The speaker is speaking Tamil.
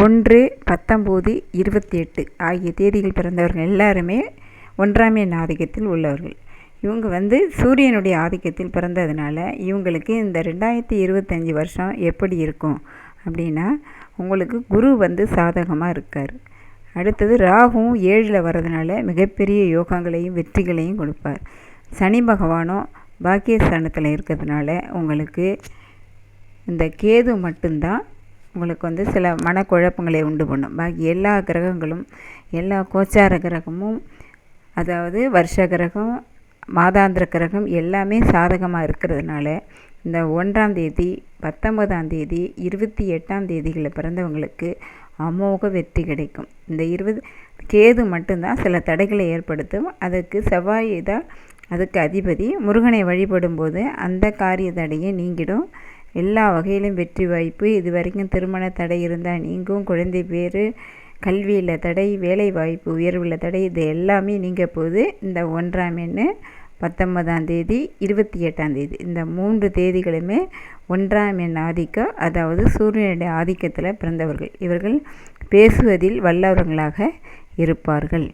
ஒன்று பத்தொம்போது இருபத்தி எட்டு ஆகிய தேதியில் பிறந்தவர்கள் எல்லாருமே ஒன்றாம் எண் ஆதிக்கத்தில் உள்ளவர்கள். இவங்க வந்து சூரியனுடைய ஆதிக்கத்தில் பிறந்ததுனால இவங்களுக்கு இந்த ரெண்டாயிரத்தி இருபத்தஞ்சி வருஷம் எப்படி இருக்கும் அப்படின்னா உங்களுக்கு குரு வந்து சாதகமாக இருக்கார். அடுத்தது ராகுவும் ஏழில் வர்றதுனால மிகப்பெரிய யோகங்களையும் வெற்றிகளையும் கொடுப்பார். சனி பகவானும் பாக்கியஸ்தானத்தில் இருக்கிறதுனால உங்களுக்கு இந்த கேது மட்டும்தான் உங்களுக்கு வந்து சில மனக்குழப்பங்களை உண்டு பண்ணும். பாக்கி எல்லா கிரகங்களும் எல்லா கோச்சார கிரகமும் அதாவது வருஷ கிரகம் மாதாந்திர கிரகம் எல்லாமே சாதகமாக இருக்கிறதுனால இந்த ஒன்றாம் தேதி பத்தொன்பதாம் தேதி இருபத்தி எட்டாம் தேதிகளில் பிறந்தவங்களுக்கு அமோக வெற்றி கிடைக்கும். இந்த இருபது கேது மட்டும்தான் சில தடைகளை ஏற்படுத்தும். அதுக்கு செவ்வாய் தான் அதுக்கு அதிபதி முருகனை வழிபடும்போது அந்த காரிய தடையை நீங்கிடும். எல்லா வகையிலும் வெற்றி வாய்ப்பு. இது வரைக்கும் திருமண தடை இருந்தால் நீங்கும். குழந்தை பேர் கல்வியில் தடை வேலை வாய்ப்பு உயர்வில் தடை இது எல்லாமே நீங்க போது இந்த ஒன்றாம் எண்ணு பத்தொன்பதாம் தேதி இருபத்தி எட்டாம் தேதி. இந்த மூன்று தேதிகளுமே ஒன்றாம் எண் ஆதிக்கம் அதாவது சூரியனுடைய ஆதிக்கத்தில் பிறந்தவர்கள். இவர்கள் பேசுவதில் வல்லவர்களாக இருப்பார்கள்.